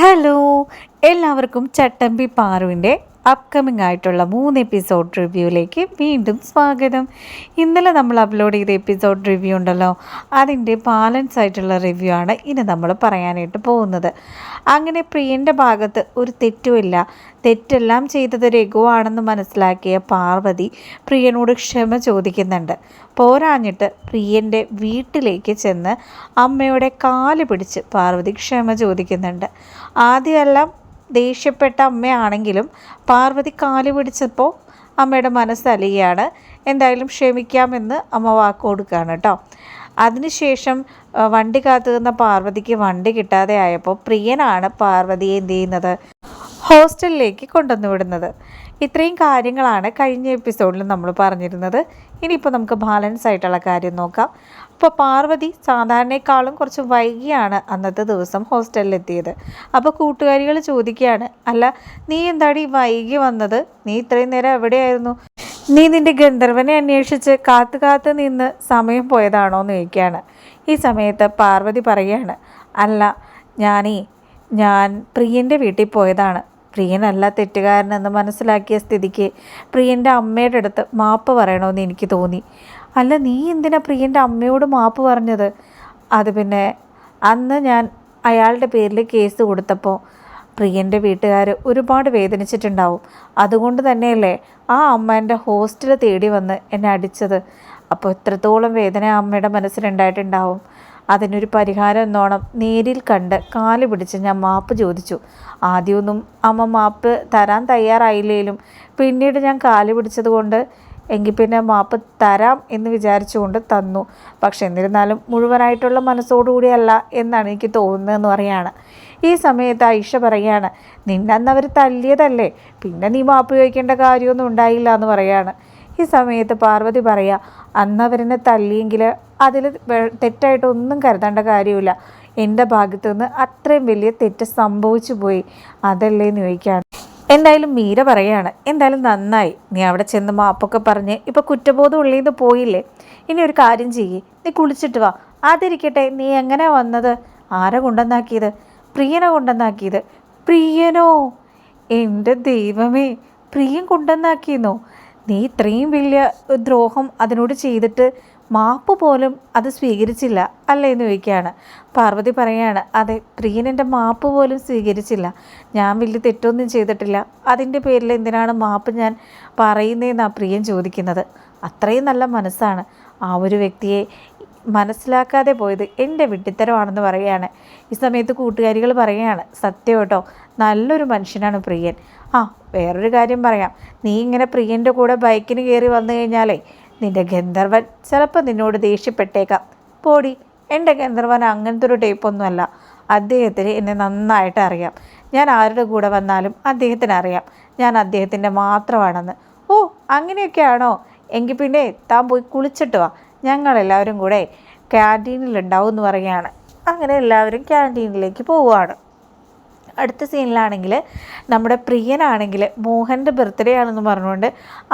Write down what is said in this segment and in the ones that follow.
Hello എല്ലാവർക്കും ചട്ടമ്പി പാറുവിന്റെ upcoming ആയിട്ടുള്ള മൂന്ന് എപ്പിസോഡ് റിവ്യൂയിലേക്ക് വീണ്ടും സ്വാഗതം. ഇന്നലെ നമ്മൾ അപ്ലോഡ് ചെയ്ത എപ്പിസോഡ് റിവ്യൂ ഉണ്ടല്ലോ അതിന്റെ ബാലൻസ് ആയിട്ടുള്ള റിവ്യൂ ആണ് ഇനി നമ്മൾ പറയാനായിട്ട് പോകുന്നത്. അങ്ങനെ പ്രിയന്റെ ഭാഗത്ത് ഒരു തെറ്റുമില്ല തെറ്റെല്ലാം ചെയ്തത് രഘുവാണെന്ന് മനസ്സിലാക്കിയ പാർവതി പ്രിയനോട് ക്ഷമ ചോദിക്കുന്നുണ്ട്. പോരാഞ്ഞിട്ട് പ്രിയന്റെ വീട്ടിലേക്ക് ചെന്ന് അമ്മയുടെ കാൽ പിടിച്ച് പാർവതി ക്ഷമ ചോദിക്കുന്നുണ്ട്. ആദ്യമെല്ലാം ദേഷ്യപ്പെട്ട അമ്മയാണെങ്കിലും പാർവതി കാൽ പിടിച്ചപ്പോൾ അമ്മയുടെ മനസ്സലിയാണ് എന്തായാലും ക്ഷമിക്കാമെന്ന് അമ്മ വാക്ക് കൊടുക്കുകയാണ് കേട്ടോ. അതിനുശേഷം വണ്ടി കാത്തു നിന്ന പാർവതിക്ക് വണ്ടി കിട്ടാതെ ആയപ്പോൾ പ്രിയനാണ് പാർവതിയെ എന്ത് ചെയ്യുന്നത്? ഹോസ്റ്റലിലേക്ക് കൊണ്ടുവന്നു വിടുന്നത്. ഇത്രയും കാര്യങ്ങളാണ് കഴിഞ്ഞ എപ്പിസോഡിൽ നമ്മൾ പറഞ്ഞിരുന്നത്. ഇനിയിപ്പോൾ നമുക്ക് ബാലൻസ് ആയിട്ടുള്ള കാര്യം നോക്കാം. അപ്പോൾ പാർവതി സാധാരണയെക്കാളും കുറച്ച് വൈകിയാണ് അന്നത്തെ ദിവസം ഹോസ്റ്റലിലെത്തിയത് അപ്പോൾ കൂട്ടുകാരികൾ ചോദിക്കുകയാണ് അല്ല നീ എന്താടി വൈകി വന്നത്? നീ ഇത്രയും നേരം എവിടെയായിരുന്നു? നീ നിന്റെ ഗന്ധർവനെ അന്വേഷിച്ച് കാത്തു കാത്ത് നിന്ന് സമയം പോയതാണോ എന്ന് ചോദിക്കുകയാണ്. ഈ സമയത്ത് പാർവതി പറയുകയാണ് അല്ല ഞാനീ ഞാൻ പ്രിയന്റെ വീട്ടിൽ പോയതാണ്. പ്രിയനല്ല തെറ്റുകാരനെന്ന് മനസ്സിലാക്കിയ സ്ഥിതിക്ക് പ്രിയന്റെ അമ്മയുടെ അടുത്ത് മാപ്പ് പറയണമെന്ന് എനിക്ക് തോന്നി. അല്ല നീ എന്തിനാ പ്രിയന്റെ അമ്മയോട് മാപ്പ് പറഞ്ഞത്? അത് പിന്നെ അന്ന് ഞാൻ അയാളുടെ പേരിൽ കേസ് കൊടുത്തപ്പോൾ പ്രിയന്റെ വീട്ടുകാർ ഒരുപാട് വേദനിച്ചിട്ടുണ്ടാവും. അതുകൊണ്ട് തന്നെയല്ലേ ആ അമ്മ എന്റെ ഹോസ്റ്റൽ തേടി വന്ന് എന്നെ അടിച്ചത്. അപ്പോൾ എത്രത്തോളം വേദന അമ്മയുടെ മനസ്സിലുണ്ടായിട്ടുണ്ടാവും. അതിനൊരു പരിഹാരം എന്നോണം നേരിൽ കണ്ട് കാൽ പിടിച്ച് ഞാൻ മാപ്പ് ചോദിച്ചു. ആദ്യമൊന്നും അമ്മ മാപ്പ് തരാൻ തയ്യാറായില്ലേലും. പിന്നീട് ഞാൻ കാൽ പിടിച്ചതുകൊണ്ട് എങ്കിൽ പിന്നെ മാപ്പ് തരാം എന്ന് വിചാരിച്ചുകൊണ്ട് തന്നു. പക്ഷെ എന്നിരുന്നാലും മുഴുവനായിട്ടുള്ള മനസ്സോടുകൂടിയല്ല എന്നാണ് എനിക്ക് തോന്നുന്നതെന്ന് പറയാണ്. ഈ സമയത്ത് ഐഷ പറയാണ് നിന്നന്ന് അവർ തല്ലിയതല്ലേ? പിന്നെ നീ മാപ്പ് ചോദിക്കേണ്ട കാര്യമൊന്നും ഉണ്ടായില്ല എന്ന് പറയാണ്. ഈ സമയത്ത് പാർവതി പറയാ അന്നവരനെ തല്ലിയെങ്കിൽ അതിൽ തെറ്റായിട്ടൊന്നും കരുതേണ്ട കാര്യമില്ല. എന്റെ ഭാഗത്തു നിന്ന് അത്രയും വലിയ തെറ്റ് സംഭവിച്ചു പോയി. അതല്ലേ എന്ന് ചോദിക്കുകയാണ് എന്തായാലും മീര പറയാണ് എന്തായാലും നന്നായി. നീ അവിടെ ചെന്ന് മാപ്പൊക്കെ പറഞ്ഞ് ഇപ്പോൾ കുറ്റബോധം ഉള്ളിന്ന് പോയില്ലേ? ഇനി ഒരു കാര്യം ചെയ്യേ. നീ കുളിച്ചിട്ട് വാ. അതിരിക്കട്ടെ നീ എങ്ങനെ വന്നത്? ആരെ കൊണ്ടുവന്നാക്കിയത്? പ്രിയനെ കൊണ്ടുവന്നാക്കിയത്? പ്രിയനോ? എന്റെ ദൈവമേ പ്രിയം കൊണ്ടുവന്നാക്കിയെന്നോ? നീ ഇത്രയും വലിയ ദ്രോഹം അതിനോട് ചെയ്തിട്ട് മാപ്പ് പോലും അത് സ്വീകരിച്ചില്ല അല്ലേ എന്ന് ചോദിക്കുകയാണ്. പാർവതി പറയാണ് അതെ പ്രിയൻ എന്റെ മാപ്പ് പോലും സ്വീകരിച്ചില്ല. ഞാൻ വലിയ തെറ്റൊന്നും ചെയ്തിട്ടില്ല. അതിന്റെ പേരിൽ എന്തിനാണ് മാപ്പ് ഞാൻ പറയുന്നതെന്നാണ് പ്രിയൻ ചോദിക്കുന്നത്. അത്രയും നല്ല മനസ്സാണ്. ആ ഒരു വ്യക്തിയെ മനസ്സിലാക്കാതെ പോയത് എന്റെ വിഡ്ഢിത്തരമാണെന്ന് പറയുകയാണ്. ഈ സമയത്ത് കൂട്ടുകാരികൾ പറയുകയാണ് സത്യം കേട്ടോ നല്ലൊരു മനുഷ്യനാണ് പ്രിയൻ. ആ വേറൊരു കാര്യം പറയാം. നീ ഇങ്ങനെ പ്രിയന്റെ കൂടെ ബൈക്കിന് കയറി വന്നു കഴിഞ്ഞാലേ നിന്റെ ഗന്ധർവൻ ചിലപ്പോൾ നിന്നോട് ദേഷ്യപ്പെട്ടേക്കാം. പോടി എന്റെ ഗന്ധർവൻ അങ്ങനത്തെ ഒരു ടൈപ്പൊന്നുമല്ല അദ്ദേഹത്തിന് എന്നെ നന്നായിട്ട് അറിയാം. ഞാൻ ആരുടെ കൂടെ വന്നാലും അദ്ദേഹത്തിന് അറിയാം. ഞാൻ അദ്ദേഹത്തിന്റെ മാത്രമാണെന്ന്. ഓ അങ്ങനെയൊക്കെയാണോ? എങ്കിൽ പിന്നെ താൻ പോയി കുളിച്ചിട്ട് വാ. ഞങ്ങളെല്ലാവരും കൂടെ ക്യാന്റീനിലുണ്ടാവും എന്ന് പറയുകയാണ്. അങ്ങനെ എല്ലാവരും ക്യാന്റീനിലേക്ക് പോവുകയാണ്. അടുത്ത സീനിലാണെങ്കിൽ നമ്മുടെ പ്രിയനാണെങ്കിൽ മോഹന്റെ ബർത്ത്ഡേ ആണെന്ന് പറഞ്ഞുകൊണ്ട്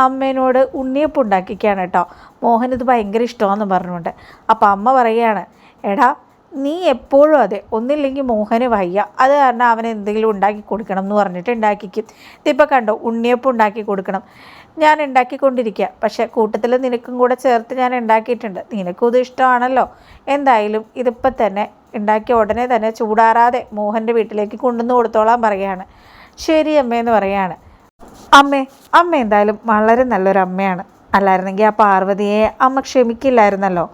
അമ്മേനോട് ഉണ്ണിയപ്പം ഉണ്ടാക്കിക്കുകയാണ് കേട്ടോ. മോഹൻ ഇത് ഭയങ്കര ഇഷ്ടമാണെന്ന് പറഞ്ഞുകൊണ്ട്. അപ്പോൾ അമ്മ പറയുകയാണ് എടാ നീ എപ്പോഴും അതെ ഒന്നില്ലെങ്കിൽ മോഹന് വയ്യ. അത് കാരണം അവന് എന്തെങ്കിലും ഉണ്ടാക്കി കൊടുക്കണം എന്ന് പറഞ്ഞിട്ട് ഉണ്ടാക്കിക്കും ഇതിപ്പോൾ കണ്ടോ ഉണ്ണിയപ്പം ഉണ്ടാക്കി കൊടുക്കണം. ഞാൻ ഉണ്ടാക്കിക്കൊണ്ടിരിക്കുക പക്ഷെ കൂട്ടത്തിൽ നിനക്കും കൂടെ ചേർത്ത് ഞാൻ ഉണ്ടാക്കിയിട്ടുണ്ട്. നിനക്കും ഇത് ഇഷ്ടമാണല്ലോ. എന്തായാലും ഇതിപ്പോൾ തന്നെ ഉണ്ടാക്കിയ ഉടനെ തന്നെ ചൂടാറാതെ മോഹന്റെ വീട്ടിലേക്ക് കൊണ്ടുവന്ന് കൊടുത്തോളാൻ പറയുകയാണ്. ശരി അമ്മയെന്ന് പറയാണ് അമ്മേ അമ്മ എന്തായാലും വളരെ നല്ലൊരു അമ്മയാണ്. അല്ലായിരുന്നെങ്കിൽ ആ പാർവതിയെ അമ്മ ക്ഷമിക്കില്ലായിരുന്നല്ലോ.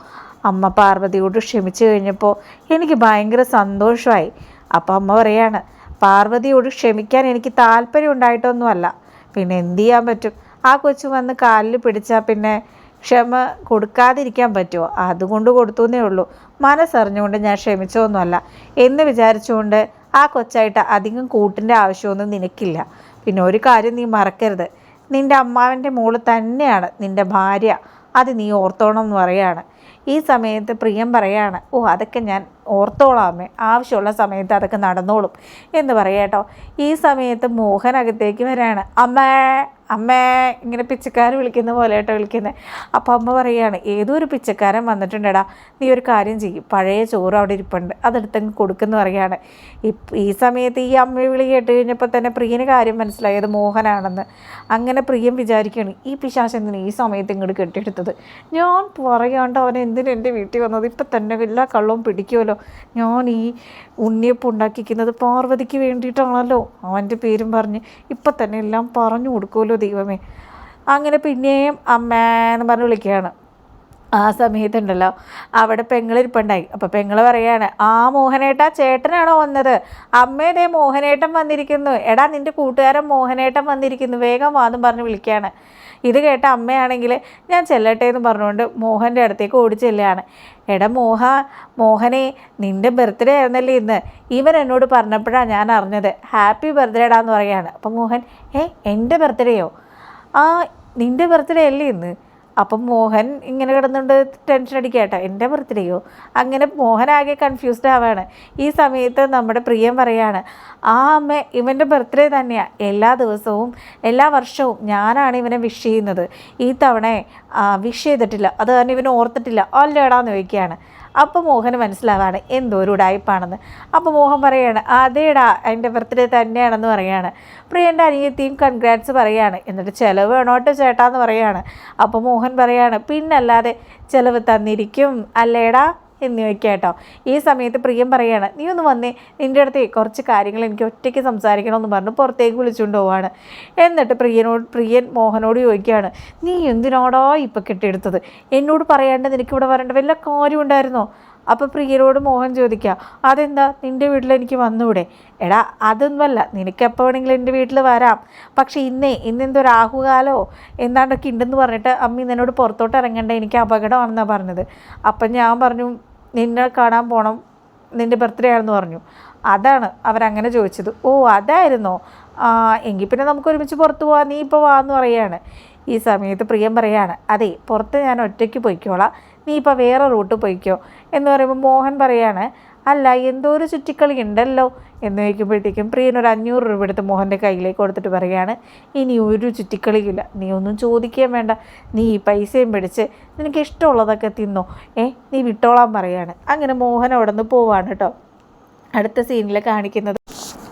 അമ്മ പാർവതിയോട് ക്ഷമിച്ചു കഴിഞ്ഞപ്പോൾ എനിക്ക് ഭയങ്കര സന്തോഷമായി. അപ്പോൾ അമ്മ പറയാണ് പാർവതിയോട് ക്ഷമിക്കാൻ എനിക്ക് താല്പര്യം ഉണ്ടായിട്ടൊന്നുമല്ല. പിന്നെ എന്ത് ചെയ്യാൻ പറ്റും? ആ കൊച്ചു വന്ന് കാലിൽ പിടിച്ചാൽ പിന്നെ ക്ഷമ കൊടുക്കാതിരിക്കാൻ പറ്റുമോ അതുകൊണ്ട് കൊടുത്തു എന്നേ ഉള്ളൂ. മനസ്സറിഞ്ഞുകൊണ്ട് ഞാൻ ക്ഷമിച്ചോന്നുമല്ല എന്ന് വിചാരിച്ചുകൊണ്ട് ആ കൊച്ചായിട്ട് അധികം കൂട്ടിന്റെ ആവശ്യമൊന്നും നിനക്കില്ല. പിന്നെ ഒരു കാര്യം നീ മറക്കരുത്. നിന്റെ അമ്മാവന്റെ മോൾ തന്നെയാണ് നിന്റെ ഭാര്യ. അത് നീ ഓർത്തോണം എന്ന് പറയാണ് ഈ സമയത്ത് പ്രിയം പറയാണ് ഓ അതൊക്കെ ഞാൻ ഓർത്തോളാമേ ആവശ്യമുള്ള സമയത്ത് അതൊക്കെ നടന്നോളും എന്ന് പറയാട്ടോ ഈ സമയത്ത് മോഹൻ അകത്തേക്ക് അമ്മേ അമ്മേ ഇങ്ങനെ പിച്ചക്കാരൻ വിളിക്കുന്ന പോലെ കേട്ടോ വിളിക്കുന്നത് അപ്പോൾ അമ്മ പറയുകയാണ് ഏതോ ഒരു പിച്ചക്കാരൻ വന്നിട്ടുണ്ടെടാ. നീ ഒരു കാര്യം ചെയ്യും. പഴയ ചോറ് അവിടെ ഇരിപ്പുണ്ട്. അതെടുത്തങ്ങ് കൊടുക്കുന്നു പറയുകയാണ് ഈ സമയത്ത് ഈ അമ്മ വിളി കേട്ട് കഴിഞ്ഞപ്പോൾ തന്നെ പ്രിയന് കാര്യം മനസ്സിലായത് മോഹനാണെന്ന്. അങ്ങനെ പ്രിയം വിചാരിക്കുകയാണ് ഈ പിശാശ് എന്തിനാ ഈ സമയത്ത് ഇങ്ങോട്ട് കെട്ടിയെടുത്തത്? ഞാൻ പറയാണ്ട് അവൻ എന്തിനു എന്റെ വീട്ടിൽ വന്നത്? ഇപ്പം തന്നെ എല്ലാ കള്ളവും പിടിക്കുമല്ലോ ഞാൻ ഈ ഉണ്ണിയപ്പം ഉണ്ടാക്കിക്കുന്നത് പാർവതിക്ക് വേണ്ടിയിട്ടാണല്ലോ. അവന്റെ പേരും പറഞ്ഞ് ഇപ്പം തന്നെ എല്ലാം പറഞ്ഞു കൊടുക്കുമല്ലോ ദൈവമേ. അങ്ങനെ പിന്നെയും അമ്മ എന്ന് പറഞ്ഞ് വിളിക്കുകയാണ്. ആ സമയത്തുണ്ടല്ലോ. അവിടെ പെങ്ങളിരിപ്പുണ്ടായി അപ്പോൾ പെങ്ങൾ പറയാണ് ആ മോഹനേട്ട ചേട്ടനാണോ വന്നത്? അമ്മേതേ മോഹനേട്ടൻ വന്നിരിക്കുന്നു. എടാ നിന്റെ കൂട്ടുകാരൻ മോഹനേട്ടൻ വന്നിരിക്കുന്നു. വേഗം വാന്നും പറഞ്ഞ് വിളിക്കുകയാണ്. ഇത് കേട്ട അമ്മയാണെങ്കിൽ ഞാൻ ചെല്ലട്ടെ എന്ന് പറഞ്ഞുകൊണ്ട് മോഹന്റെ അടുത്തേക്ക് ഓടി ചെല്ലുകയാണ്. എടാ മോഹ മോഹനെ നിന്റെ ബർത്ത്ഡേ ആയിരുന്നല്ലേ ഇന്ന്. ഇവൻ എന്നോട് പറഞ്ഞപ്പോഴാണ് ഞാൻ അറിഞ്ഞത്. ഹാപ്പി ബർത്ത്ഡേടാന്ന് പറയുകയാണ് അപ്പം മോഹൻ ഏ എന്റെ ബർത്ത്ഡേയോ? ആ നിന്റെ ബർത്ത്ഡേ അല്ലേ ഇന്ന്. അപ്പം മോഹൻ ഇങ്ങനെ കിടന്നുകൊണ്ട് ടെൻഷൻ അടിക്കട്ടെ. എന്റെ ബർത്ത്ഡേയോ അങ്ങനെ മോഹൻ ആകെ കൺഫ്യൂസ്ഡ് ആവാണ്. ഈ സമയത്ത് നമ്മുടെ പ്രിയം പറയാണ് ആ അമ്മ ഇവന്റെ ബർത്ത്ഡേ തന്നെയാണ് എല്ലാ ദിവസവും എല്ലാ വർഷവും ഞാനാണ് ഇവനെ വിഷ് ചെയ്യുന്നത്. ഈ തവണ വിഷ് ചെയ്തിട്ടില്ല. അത് തന്നെ ഇവൻ ഓർത്തിട്ടില്ല. അല്ലേടാന്ന് ചോദിക്കുകയാണ്. അപ്പോൾ മോഹന് മനസ്സിലാവാണ് എന്തോ ഒരു ഉടായ്പാണെന്ന് അപ്പോൾ മോഹൻ പറയാണ് അതേടാ എന്റെ ബർത്ത്ഡേ തന്നെയാണെന്ന് പറയാണ്. പ്രിയന്റെ അനിയത്തിയും കൺഗ്രാറ്റ്സ് പറയാണ്. എന്നിട്ട് ചിലവ് വേണോട്ടോ ചേട്ടാന്ന് പറയാണ്. അപ്പോൾ മോഹൻ പറയാണ് പിന്നല്ലാതെ ചിലവ് തന്നിരിക്കും. അല്ലേടാ എന്ന് ചോദിക്കുക കേട്ടോ. ഈ സമയത്ത് പ്രിയം പറയാണ് നീ ഒന്ന് വന്നേ നിന്റെ അടുത്ത് കുറച്ച് കാര്യങ്ങൾ എനിക്ക് ഒറ്റയ്ക്ക് സംസാരിക്കണമെന്ന് പറഞ്ഞു പുറത്തേക്ക് വിളിച്ചുകൊണ്ട് പോവാണ്. എന്നിട്ട് പ്രിയനോട് പ്രിയൻ മോഹനോട് ചോദിക്കുകയാണ് നീ എന്തിനോടോ ഇപ്പം കെട്ടിയെടുത്തത്? എന്നോട് പറയാണ്ട് നിനക്കിവിടെ വരേണ്ട വല്ല കാര്യം ഉണ്ടായിരുന്നോ അപ്പോൾ പ്രിയനോട് മോഹൻ ചോദിക്കുക അതെന്താ? നിന്റെ വീട്ടിൽ എനിക്ക് വന്നൂടെ എടാ അതൊന്നുമല്ല നിനക്കെപ്പോൾ വേണമെങ്കിലും എന്റെ വീട്ടിൽ വരാം. പക്ഷേ ഇന്നേ ഇന്നെന്തോ രാഹുകാലോ എന്താണ്ടൊക്കെ ഉണ്ടെന്ന് പറഞ്ഞിട്ട് അമ്മ എന്നോട് പുറത്തോട്ട് ഇറങ്ങേണ്ട എനിക്ക് അപകടമാണെന്നാണ് പറഞ്ഞത്. അപ്പം ഞാൻ പറഞ്ഞു നിന്നെ കാണാൻ പോകണം നിന്റെ ബർത്ത്ഡേ ആണെന്ന് പറഞ്ഞു. അതാണ് അവരങ്ങനെ ചോദിച്ചത്. ഓ അതായിരുന്നോ? എങ്കിൽ പിന്നെ നമുക്ക് ഒരുമിച്ച് പുറത്ത് പോവാം. നീ ഇപ്പോൾ വാന്ന് പറയാണ്. ഈ സമയത്ത് പ്രിയം പറയാണ് അതെ പുറത്ത് ഞാൻ ഒറ്റയ്ക്ക് പോയിക്കോളാം. നീ ഇപ്പോൾ വേറെ റൂട്ട് പോയിക്കോ. എന്ന് പറയുമ്പോൾ മോഹൻ പറയാണ് അല്ല എന്തോ ഒരു ചുറ്റിക്കളി ഉണ്ടല്ലോ. എന്ന് ചോദിക്കുമ്പോഴത്തേക്കും പ്രിയൻ ഒരു അഞ്ഞൂറ് രൂപ എടുത്ത് മോഹന്റെ കയ്യിലേക്ക് കൊടുത്തിട്ട് പറയുകയാണ് ഇനി ഒരു ചുറ്റിക്കളിയില്ല നീ ഒന്നും ചോദിക്കുകയും വേണ്ട. നീ ഈ പൈസയും പിടിച്ച് നിനക്ക് ഇഷ്ടമുള്ളതൊക്കെ തിന്നോ. ഏ നീ വിട്ടോളാൻ പറയാണ്. അങ്ങനെ മോഹൻ അവിടെ നിന്ന് പോവാണ് കേട്ടോ. അടുത്ത സീനിൽ കാണിക്കുന്നത്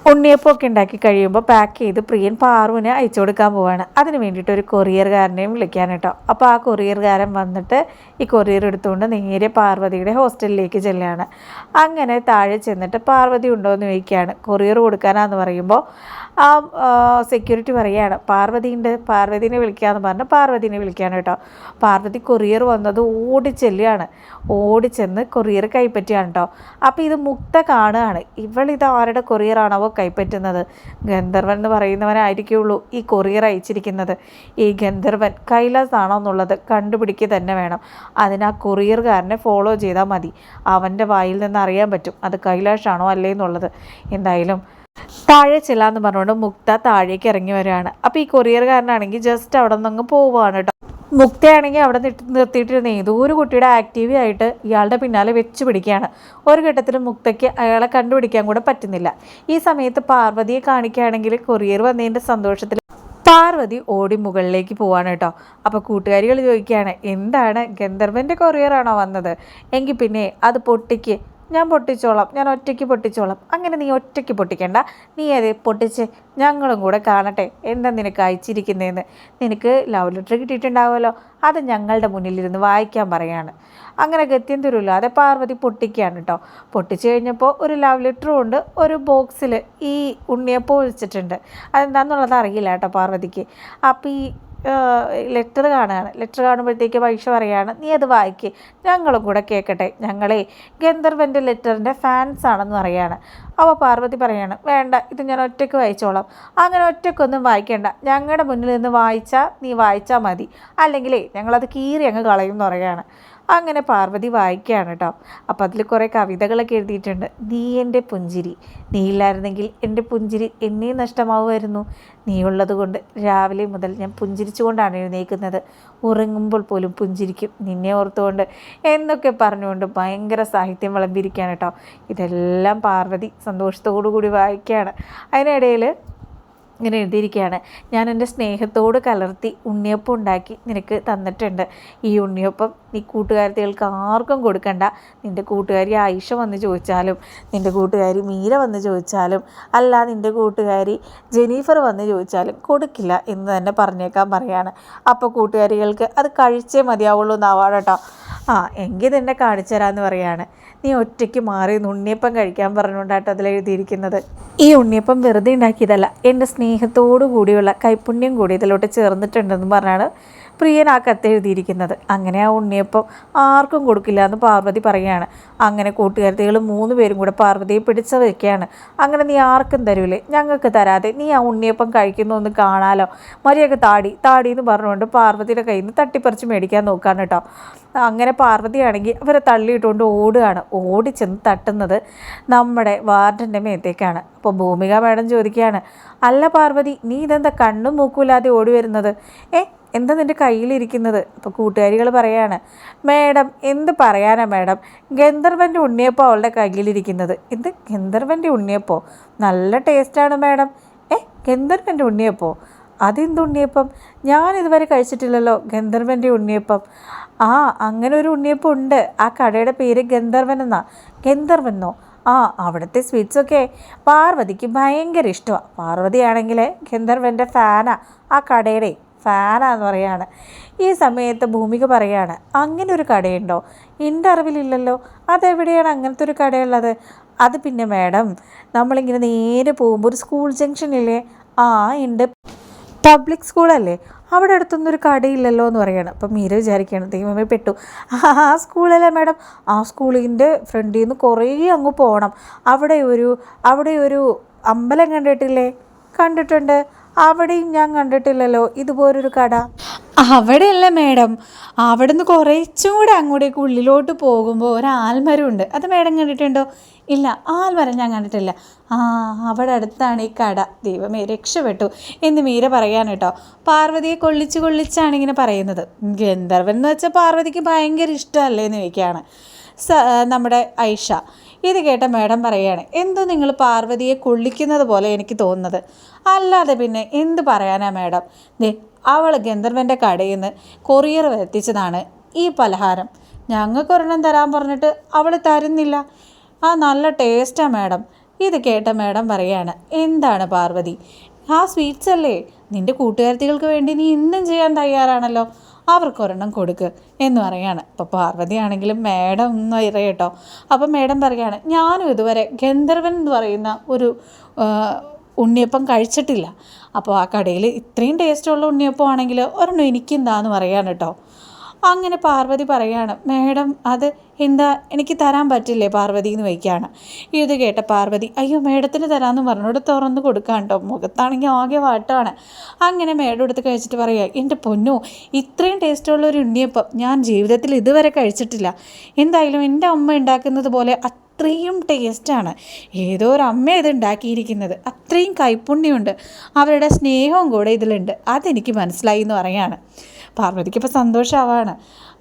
ഉണ്ണിയപ്പമൊക്കെ ഉണ്ടാക്കി കഴിയുമ്പോൾ പാക്ക് ചെയ്ത് പ്രിയൻ പാറുവിന് അയച്ചു കൊടുക്കാൻ പോവാണ്. അതിന് വേണ്ടിയിട്ട് ഒരു കൊറിയർകാരനെയും വിളിക്കാൻ കേട്ടോ. അപ്പോൾ ആ കൊറിയർകാരൻ വന്നിട്ട് ഈ കൊറിയർ എടുത്തുകൊണ്ട് നേരെ പാർവതിയുടെ ഹോസ്റ്റലിലേക്ക് ചെല്ലുകയാണ് അങ്ങനെ താഴെ ചെന്നിട്ട് പാർവതി ഉണ്ടോ എന്ന് ചോദിക്കുകയാണ്. കൊറിയർ കൊടുക്കാനാന്ന് പറയുമ്പോൾ ആ സെക്യൂരിറ്റി പറയുകയാണ് പാർവതിയുണ്ട് പാർവതിനെ വിളിക്കാമെന്ന് പറഞ്ഞ് പാർവതിനെ വിളിക്കുകയാണ് കേട്ടോ. പാർവതി കൊറിയർ വന്നത് ഓടിച്ചെല്ലുകയാണ് ഓടിച്ചെന്ന് കൊറിയർ കൈപ്പറ്റുകയാണ് കേട്ടോ. അപ്പോൾ ഇത് മുക്ത കാണുകയാണ് ഇവളിത് ആരുടെ കൊറിയറാണോ കൈപ്പറ്റുന്നത്? ഗന്ധർവൻ എന്ന് പറയുന്നവനായിരിക്കുള്ളൂ ഈ കൊറിയർ അയച്ചിരിക്കുന്നത്. ഈ ഗന്ധർവൻ കൈലാസ് ആണോ എന്നുള്ളത് കണ്ടുപിടിക്കുക തന്നെ വേണം. അതിന് കൊറിയർകാരനെ ഫോളോ ചെയ്താൽ മതി. അവന്റെ വായിൽ നിന്ന് അറിയാൻ പറ്റും. അത് കൈലാഷാണോ അല്ലേ എന്നുള്ളത്. എന്തായാലും താഴെ ചെല്ലാന്ന് പറഞ്ഞുകൊണ്ട് മുക്ത താഴേക്ക് ഇറങ്ങി വരികയാണ്. അപ്പോൾ ഈ കൊറിയർകാരനാണെങ്കിൽ ജസ്റ്റ് അവിടെ നിന്ന് അങ്ങ് പോവുകയാണ് കേട്ടോ. മുക്തയാണെങ്കിൽ അവിടെ നിർത്തിയിട്ടിരുന്ന ഏതോ ഒരു കുട്ടിയുടെ ആക്റ്റീവ് ആയിട്ട് ഇയാളുടെ പിന്നാലെ വെച്ച് പിടിക്കുകയാണ്. ഒരു ഘട്ടത്തിൽ മുക്തയ്ക്ക് അയാളെ കണ്ടുപിടിക്കാൻ കൂടെ പറ്റുന്നില്ല. ഈ സമയത്ത് പാർവതിയെ കാണിക്കുകയാണെങ്കിൽ കൊറിയർ വന്നതിന്റെ സന്തോഷത്തിൽ പാർവതി ഓടി മുകളിലേക്ക് പോവാണ് കേട്ടോ. അപ്പോൾ കൂട്ടുകാരികൾ ചോദിക്കുകയാണ് എന്താണ് ഗന്ധർവന്റെ കൊറിയറാണോ വന്നത്? എങ്കിൽ പിന്നെ അത് പൊട്ടിക്ക് ഞാൻ പൊട്ടിച്ചോളാം ഞാൻ ഒറ്റയ്ക്ക് പൊട്ടിച്ചോളാം. അങ്ങനെ നീ ഒറ്റയ്ക്ക് പൊട്ടിക്കണ്ട. നീ അത് പൊട്ടിച്ച് ഞങ്ങളും കൂടെ കാണട്ടെ. എന്താ നിനക്ക് അയച്ചിരിക്കുന്നതെന്ന്? നിനക്ക് ലവ് ലെറ്റർ കിട്ടിയിട്ടുണ്ടാവുമല്ലോ. അത് ഞങ്ങളുടെ മുന്നിലിരുന്ന് വായിക്കാൻ പറയാണ്. അങ്ങനെ ഗത്യം തരുമല്ലോ അതെ പാർവതി പൊട്ടിക്കുകയാണ് കേട്ടോ. പൊട്ടിച്ചു കഴിഞ്ഞപ്പോൾ ഒരു ലവ് ലെറ്ററും ഉണ്ട് ഒരു ബോക്സിൽ ഈ ഉണ്ണിയപ്പോൾ വെച്ചിട്ടുണ്ട് അതെന്താണെന്നുള്ളത് അറിയില്ല കേട്ടോ പാർവതിക്ക്. അപ്പോൾ ഈ ലെറ്റർ കാണുകയാണ്. ലെറ്റർ കാണുമ്പോഴത്തേക്ക് പൈസ പറയുകയാണ് നീ അത് വായിക്ക്. ഞങ്ങളും കൂടെ കേൾക്കട്ടെ ഞങ്ങളെ ഗന്ധർവന്റെ ലെറ്ററിന്റെ ഫാൻസ് ആണെന്ന് പറയുകയാണ് അപ്പോൾ പാർവതി പറയാണ് വേണ്ട ഇത് ഞാൻ ഒറ്റയ്ക്ക് വായിച്ചോളാം. അങ്ങനെ ഒറ്റയ്ക്കൊന്നും വായിക്കേണ്ട. ഞങ്ങളുടെ മുന്നിൽ നിന്ന് വായിച്ചാൽ നീ വായിച്ചാൽ മതി. അല്ലെങ്കിലേ ഞങ്ങളത് കീറി അങ്ങ് കളയും എന്ന് പറയുകയാണ് അങ്ങനെ പാർവതി വായിക്കുകയാണ് കേട്ടോ അപ്പോൾ അതിൽ കുറേ കവിതകളൊക്കെ എഴുതിയിട്ടുണ്ട്. നീ എന്റെ പുഞ്ചിരി. നീ ഇല്ലായിരുന്നെങ്കിൽ എന്റെ പുഞ്ചിരി എന്നെ നഷ്ടമാവുമായിരുന്നു. നീ ഉള്ളത് കൊണ്ട് രാവിലെ മുതൽ ഞാൻ പുഞ്ചിരിച്ചുകൊണ്ടാണ് എഴുന്നേൽക്കുന്നത്. ഉറങ്ങുമ്പോൾ പോലും പുഞ്ചിരിക്കും. നിന്നെ ഓർത്തുകൊണ്ട് എന്നൊക്കെ പറഞ്ഞുകൊണ്ട് ഭയങ്കര സാഹിത്യം വിളമ്പിയിരിക്കുകയാണ് കേട്ടോ ഇതെല്ലാം പാർവതി സന്തോഷത്തോടു കൂടി വായിക്കുകയാണ്. അതിനിടയിൽ ഇങ്ങനെ എഴുതിയിരിക്കുകയാണ്. ഞാൻ എന്റെ സ്നേഹത്തോട് കലർത്തി ഉണ്ണിയപ്പം ഉണ്ടാക്കി നിനക്ക് തന്നിട്ടുണ്ട്. ഈ ഉണ്ണിയപ്പം നീ കൂട്ടുകാരത്തികൾക്ക് ആർക്കും കൊടുക്കണ്ട. നിന്റെ കൂട്ടുകാരി ആയിഷ വന്ന് ചോദിച്ചാലും നിന്റെ കൂട്ടുകാരി മീര വന്ന് ചോദിച്ചാലും അല്ല നിന്റെ കൂട്ടുകാരി ജെനീഫർ വന്ന് ചോദിച്ചാലും കൊടുക്കില്ല എന്ന് തന്നെ പറഞ്ഞേക്കാൻ പറയാണ്. അപ്പോൾ കൂട്ടുകാരികൾക്ക് അത് കഴിച്ചേ മതിയാവുള്ളൂ എന്നാവാണ് ആ എങ്കിൽ തന്നെ കാണിച്ചു തരാമെന്ന് പറയാണ്. നീ ഒറ്റയ്ക്ക് മാറി ഉണ്ണിയപ്പം കഴിക്കാൻ പറഞ്ഞുകൊണ്ടാട്ടോ അതിൽ എഴുതിയിരിക്കുന്നത്. ഈ ഉണ്ണിയപ്പം വെറുതെ ഉണ്ടാക്കിയതല്ല. എന്റെ സ്നേഹത്തോടു കൂടിയുള്ള കൈപ്പുണ്യം കൂടി ഇതിലോട്ട് ചേർന്നിട്ടുണ്ടെന്ന് പറഞ്ഞാണ് പ്രിയൻ കത്തെഴുതിയിരിക്കുന്നത് അങ്ങനെ ആ ഉണ്ണിയപ്പം ആർക്കും കൊടുക്കില്ല എന്ന് പാർവതി പറയുകയാണ്. അങ്ങനെ കൂട്ടുകാരത്തികൾ മൂന്ന് പേരും കൂടെ പാർവതിയെ പിടിച്ചതൊക്കെയാണ് അങ്ങനെ നീ ആർക്കും തരൂലേ ഞങ്ങൾക്ക് തരാതെ നീ ആ ഉണ്ണിയപ്പം കഴിക്കുന്നു എന്ന് കാണാലോ. മരിയൊക്കെ താടി താടി എന്ന് പറഞ്ഞുകൊണ്ട് പാർവതിയുടെ കയ്യിൽ നിന്ന് തട്ടിപ്പറിച്ച് മേടിക്കാൻ നോക്കുകയാണ് കേട്ടോ. അങ്ങനെ പാർവതിയാണെങ്കിൽ അവരെ തള്ളിയിട്ടുകൊണ്ട് ഓടുകയാണ്. ഓടി ചെന്ന് തട്ടുന്നത് നമ്മുടെ വാർഡന്റെ മേത്തേക്കാണ്. അപ്പോൾ ഭൂമിക മാഡം ചോദിക്കുകയാണ് അല്ല പാർവതി നീ ഇതെന്താ കണ്ണും മൂക്കൂലാതെ ഓടി വരുന്നത്? ഏ എന്താ നിന്റെ കയ്യിലിരിക്കുന്നത്? അപ്പോൾ കൂട്ടുകാരികൾ പറയാണ് മേഡം എന്ത് പറയാനാ മേഡം? ഗന്ധർവന്റെ ഉണ്ണിയപ്പോൾ അവളുടെ കയ്യിലിരിക്കുന്നത്. എന്ത് ഗന്ധർവന്റെ ഉണ്ണിയപ്പോൾ നല്ല ടേസ്റ്റാണ് മേഡം. ഏ ഗന്ധർവന്റെ ഉണ്ണിയപ്പോൾ അതെന്ത് ഉണ്ണിയപ്പം? ഞാൻ ഇതുവരെ കഴിച്ചിട്ടില്ലല്ലോ ഗന്ധർവന്റെ ഉണ്ണിയപ്പം. ആ അങ്ങനെ ഒരു ഉണ്ണിയപ്പം ഉണ്ട്. ആ കടയുടെ പേര് ഗന്ധർവൻ എന്നാ. ഗന്ധർവെന്നോ ആ അവിടുത്തെ സ്വീറ്റ്സൊക്കെ പാർവതിക്ക് ഭയങ്കര ഇഷ്ടമാണ് പാർവതിയാണെങ്കിൽ ഗന്ധർവന്റെ ഫാനാണ് ആ കടയുടെ ഫാനാന്ന് പറയാണ്. ഈ സമയത്ത് ഭൂമിക പറയാണ് അങ്ങനെ ഒരു കടയുണ്ടോ? എന്റെ അറിവിലില്ലല്ലോ. അതെവിടെയാണ് അങ്ങനത്തെ ഒരു കടയുള്ളത്? അത് പിന്നെ മാഡം നമ്മളിങ്ങനെ നേരെ പോകുമ്പോൾ ഒരു സ്കൂൾ ജംഗ്ഷനില്ലേ? ആ ഉണ്ട് പബ്ലിക് സ്കൂളല്ലേ? അവിടെ അടുത്തൊന്നും ഒരു കടയില്ലല്ലോ എന്ന് പറയണം. അപ്പം മീര വിചാരിക്കുകയാണ് ദൈവമേ പെട്ടു. ആ സ്കൂളല്ലേ മാഡം? ആ സ്കൂളിന്റെ ഫ്രണ്ടിൽ നിന്ന് കുറേ അങ്ങ് പോകണം അവിടെ ഒരു അവിടെ ഒരു അമ്പലം കണ്ടിട്ടില്ലേ? കണ്ടിട്ടുണ്ട്. അവിടെയും ഞാൻ കണ്ടിട്ടില്ലല്ലോ. ഇതുപോലൊരു കട. അവിടെയല്ല മേഡം. അവിടെ നിന്ന് കുറച്ചും കൂടെ അങ്ങോട്ടേക്ക് ഉള്ളിലോട്ട് പോകുമ്പോൾ ഒരു ആൽമരമുണ്ട് അത് മേഡം കണ്ടിട്ടുണ്ടോ? ഇല്ല ആൽമരം ഞാൻ കണ്ടിട്ടില്ല. ആ അവിടെ അടുത്താണ് ഈ കട. ദൈവമേ രക്ഷപ്പെട്ടു എന്ന് മീര പറയാൻ കേട്ടോ. പാർവതിയെ കൊള്ളിച്ച് കൊള്ളിച്ചാണ് ഇങ്ങനെ പറയുന്നത്. ഗന്ധർവൻ എന്ന് വെച്ചാൽ പാർവതിക്ക് ഭയങ്കര ഇഷ്ടമല്ലേ എന്ന് ചോദിക്കുകയാണ്. നമ്മുടെ ഐഷ. ഇത് കേട്ട മേഡം പറയുകയാണ് എന്തോ നിങ്ങൾ പാർവതിയെ കൊള്ളിക്കുന്നത് പോലെ എനിക്ക് തോന്നുന്നത്. അല്ലാതെ പിന്നെ എന്ത് പറയാനാ മേഡം? ദേ അവൾ ഗന്ധർവന്റെ കടയിൽ നിന്ന് കൊറിയർ എത്തിച്ചതാണ് ഈ പലഹാരം. ഞങ്ങൾക്ക് ഒരെണ്ണം തരാൻ പറഞ്ഞിട്ട് അവൾ തരുന്നില്ല. ആ നല്ല ടേസ്റ്റാ മാഡം. ഇത് കേട്ട മാഡം പറയാണ് എന്താണ് പാർവതി? ആ സ്വീറ്റ്സ് അല്ലേ? നിന്റെ കൂട്ടുകാരത്തികൾക്ക് വേണ്ടി നീ ഇന്നും ചെയ്യാൻ തയ്യാറാണല്ലോ. അവർക്കൊരെണ്ണം കൊടുക്ക് എന്ന് പറയാണ്. അപ്പോൾ പാർവതി ആണെങ്കിലും മേഡം ഒന്നും അറിയട്ടോ അപ്പം മേഡം പറയുകയാണ് ഞാനും ഇതുവരെ ഗന്ധർവൻ എന്ന് പറയുന്ന ഒരു ഉണ്ണിയപ്പം കഴിച്ചിട്ടില്ല. അപ്പോൾ ആ കടയിൽ ഇത്രയും ടേസ്റ്റുള്ള ഉണ്ണിയപ്പം ആണെങ്കിൽ ഒരെണ്ണം എനിക്കെന്താന്ന് പറയാൻ കേട്ടോ. അങ്ങനെ പാർവതി പറയാണ് മേഡം അത് എന്താ? എനിക്ക് തരാൻ പറ്റില്ലേ പാർവതി എന്ന് വയ്ക്കുകയാണ് ഇത് കേട്ട പാർവതി അയ്യോ മേഡത്തിന് തരാമെന്ന് പറഞ്ഞോട് തുറന്ന് കൊടുക്കാണ്ടോ മുഖത്താണെങ്കിൽ ആകെ വാട്ടാണ്. അങ്ങനെ മേഡം എടുത്ത് കഴിച്ചിട്ട് പറയുക എന്റെ പൊന്നു ഇത്രയും ടേസ്റ്റുള്ള ഒരു ഉണ്ണിയപ്പം ഞാൻ ജീവിതത്തിൽ ഇതുവരെ കഴിച്ചിട്ടില്ല. എന്തായാലും എന്റെ അമ്മ ഉണ്ടാക്കുന്നത് പോലെ അത്രയും ടേസ്റ്റാണ് ഏതോ ഒരു അമ്മ ഇത് ഉണ്ടാക്കിയിരിക്കുന്നത്. അത്രയും കൈപ്പുണ്യമുണ്ട് അവരുടെ സ്നേഹവും കൂടെ ഇതിലുണ്ട്. അതെനിക്ക് മനസ്സിലായി എന്ന് പറയാണ്. പാർവതിക്ക് ഇപ്പോൾ സന്തോഷമാവാണ്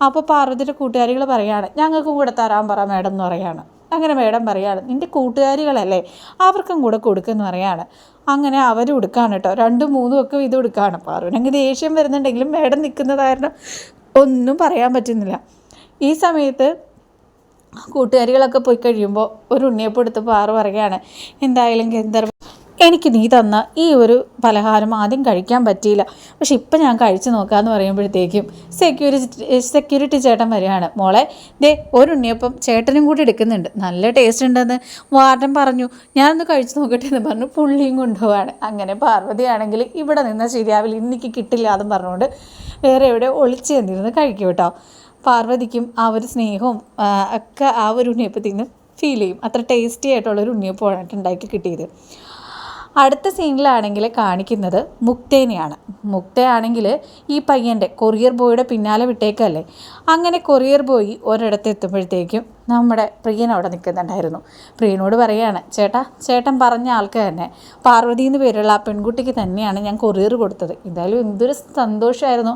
അപ്പോൾ പാർവതിയുടെ കൂട്ടുകാരികൾ പറയാണ് ഞങ്ങൾക്കും കൂടെ തരാൻ പറ മേഡം എന്ന് പറയാണ്. അങ്ങനെ മേഡം പറയാണ് നിന്റെ കൂട്ടുകാരികളല്ലേ അവർക്കും കൂടെ കൊടുക്കുമെന്ന് പറയാണ്. അങ്ങനെ അവർ ഉടുക്കാണ് കേട്ടോ. രണ്ടും മൂന്നും ഒക്കെ ഇത് ഉടുക്കാണ് അങ്ങനെ ദേഷ്യം വരുന്നുണ്ടെങ്കിലും മേഡം നിൽക്കുന്നത് കാരണം ഒന്നും പറയാൻ പറ്റുന്നില്ല. ഈ സമയത്ത് കൂട്ടുകാരികളൊക്കെ പോയി കഴിയുമ്പോൾ ഒരു ഉണ്ണിയപ്പം എടുത്ത് പാറ പറയുകയാണ് എന്തായാലും ഗന്ധർവ എനിക്ക് നീ തന്ന ഈ ഒരു പലഹാരം ആദ്യം കഴിക്കാൻ പറ്റിയില്ല. പക്ഷെ ഇപ്പം ഞാൻ കഴിച്ചു നോക്കാമെന്ന് പറയുമ്പോഴത്തേക്കും സെക്യൂരിറ്റി സെക്യൂരിറ്റി ചേട്ടൻ വരികയാണ്. മോളെ ദേ ഒരു ഉണ്ണിയപ്പം ചേട്ടനും കൂടി എടുക്കുന്നുണ്ട്. നല്ല ടേസ്റ്റ് ഉണ്ടെന്ന് വാർഡൻ പറഞ്ഞു. ഞാനൊന്ന് കഴിച്ചു നോക്കട്ടെ എന്ന് പറഞ്ഞു പുള്ളിയും കൊണ്ടുപോവാണ്. അങ്ങനെ പാർവതിയാണെങ്കിൽ ഇവിടെ നിന്ന് ശരിയാവില്ല ഇന്നിക്ക് കിട്ടില്ല എന്നും പറഞ്ഞുകൊണ്ട് വേറെ എവിടെ ഒളിച്ചു തന്നിരുന്ന് കഴിക്കും കേട്ടോ. പാർവതിക്കും ആ ഒരു സ്നേഹവും ഒക്കെ ആ ഒരു ഉണ്ണിയപ്പത്തിൽ നിന്ന് ഫീൽ ചെയ്യും. അത്ര ടേസ്റ്റി ആയിട്ടുള്ള ഒരു ഉണ്ണിയപ്പമാണ് ഉണ്ടാക്കി കിട്ടിയത്. അടുത്ത സീനിലാണെങ്കിൽ കാണിക്കുന്നത് മുക്തേനെയാണ്. മുക്തയാണെങ്കിൽ ഈ പയ്യന്റെ കൊറിയർ ബോയുടെ പിന്നാലെ വിട്ടേക്കല്ലേ? അങ്ങനെ കൊറിയർ ബോയ് ഒരിടത്ത് എത്തുമ്പോഴത്തേക്കും നമ്മുടെ പ്രിയൻ അവിടെ നിൽക്കുന്നുണ്ടായിരുന്നു. പ്രിയനോട് പറയാണ് ചേട്ടാ ചേട്ടൻ പറഞ്ഞ ആൾക്ക് തന്നെ. പാർവതി എന്ന് പേരുള്ള ആ പെൺകുട്ടിക്ക് തന്നെയാണ് ഞാൻ കൊറിയർ കൊടുത്തത്. എന്തായാലും എന്തൊരു സന്തോഷമായിരുന്നു.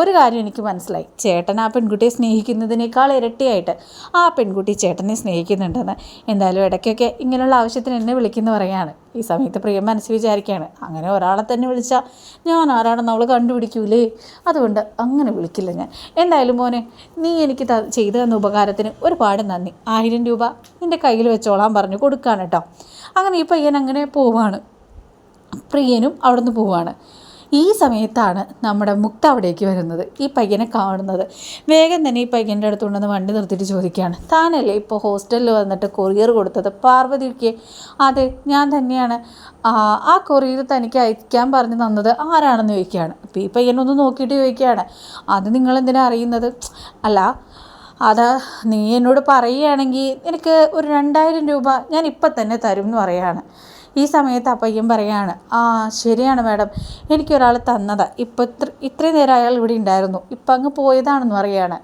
ഒരു കാര്യം എനിക്ക് മനസ്സിലായി. ചേട്ടൻ ആ പെൺകുട്ടിയെ സ്നേഹിക്കുന്നതിനേക്കാൾ ഇരട്ടിയായിട്ട് ആ പെൺകുട്ടി ചേട്ടനെ സ്നേഹിക്കുന്നുണ്ടെന്ന്. എന്തായാലും ഇടയ്ക്കൊക്കെ ഇങ്ങനെയുള്ള ആവശ്യത്തിന് എന്നെ വിളിക്കുന്നു പറയാണ്. ഈ സമയത്ത് പ്രിയം മനസ്സ് വിചാരിക്കുകയാണ്. അങ്ങനെ ഒരാളെ തന്നെ വിളിച്ചാൽ ഞാൻ ആരാണെന്ന് അവൾ കണ്ടുപിടിക്കൂലേ? അതുകൊണ്ട് അങ്ങനെ വിളിക്കില്ല ഞാൻ. എന്തായാലും മോനെ നീ എനിക്ക് ചെയ്തു തന്ന ഉപകാരത്തിന് ഒരുപാട് നന്ദി. ആയിരം രൂപ നിന്റെ കയ്യിൽ വെച്ചോളാൻ പറഞ്ഞു കൊടുക്കാണ് കേട്ടോ. അങ്ങനെ ഈ പയ്യൻ അങ്ങനെ പോവാണ്. പ്രിയനും അവിടുന്ന് പോവാണ്. ഈ സമയത്താണ് നമ്മുടെ മുക്ത അവിടേക്ക് വരുന്നത് ഈ പയ്യനെ കാണുന്നത്. വേഗം തന്നെ ഈ പയ്യന്റെ അടുത്ത് കൊണ്ടുവന്ന് വണ്ടി നിർത്തിയിട്ട് ചോദിക്കുകയാണ് താനല്ലേ ഇപ്പോൾ ഹോസ്റ്റലിൽ വന്നിട്ട് കൊറിയർ കൊടുത്തത്? പാർവതിക്ക് അതെ ഞാൻ തന്നെയാണ്. ആ കൊറിയർ തനിക്ക് അയക്കാൻ പറഞ്ഞു തന്നത് ആരാണെന്ന് ചോദിക്കുകയാണ്. അപ്പോൾ ഈ പയ്യനൊന്ന് നോക്കിയിട്ട് ചോദിക്കുകയാണ് അത് നിങ്ങളെന്തിനാ അറിയുന്നത്? അല്ല അത് നീ എന്നോട് പറയുകയാണെങ്കിൽ എനിക്ക് ഒരു രണ്ടായിരം രൂപ ഞാൻ ഇപ്പം തന്നെ തരും എന്ന് പറയുകയാണ്. ഈ സമയത്ത് ആ പറയാണ് ആ ശരിയാണ് മാഡം. എനിക്കൊരാൾ തന്നതാ. ഇപ്പോൾ ഇത്ര ഇത്രയും നേരം അയാൾ ഇവിടെ ഉണ്ടായിരുന്നു. ഇപ്പം അങ്ങ് പോയതാണെന്ന് പറയാണ്.